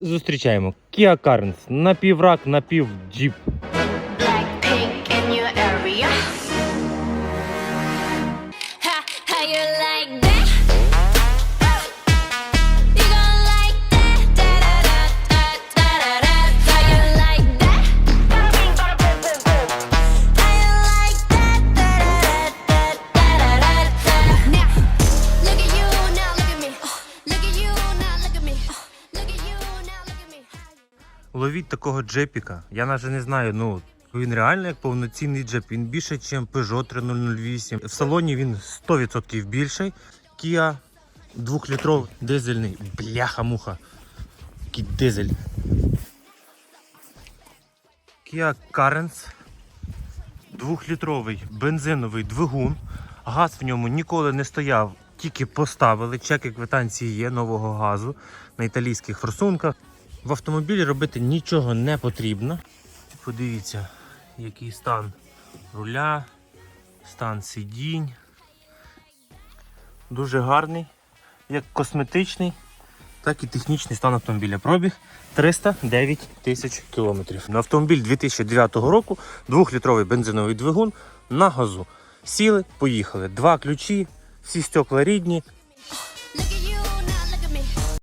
Зустрічаємо Kia Carnes. напіврак, напів джіп. Ловіть такого джепіка. Я навіть не знаю, ну він реально як повноцінний джеп. Він більше, ніж Peugeot 3008. В салоні він 100% більший. Kia 2-літровий дизельний. Бляха-муха. Який дизель. Kia Carens. Двохлітровий бензиновий двигун. Газ в ньому ніколи не стояв, тільки поставили. Чеки квитанції є нового газу на італійських форсунках. В автомобілі робити нічого не потрібно. Подивіться, який стан руля, стан сидінь. Дуже гарний, як косметичний, так і технічний стан автомобіля. Пробіг 309 тисяч кілометрів. На автомобіль 2009 року, 2-літровий бензиновий двигун на газу. Сіли, поїхали. Два ключі, всі стекла рідні,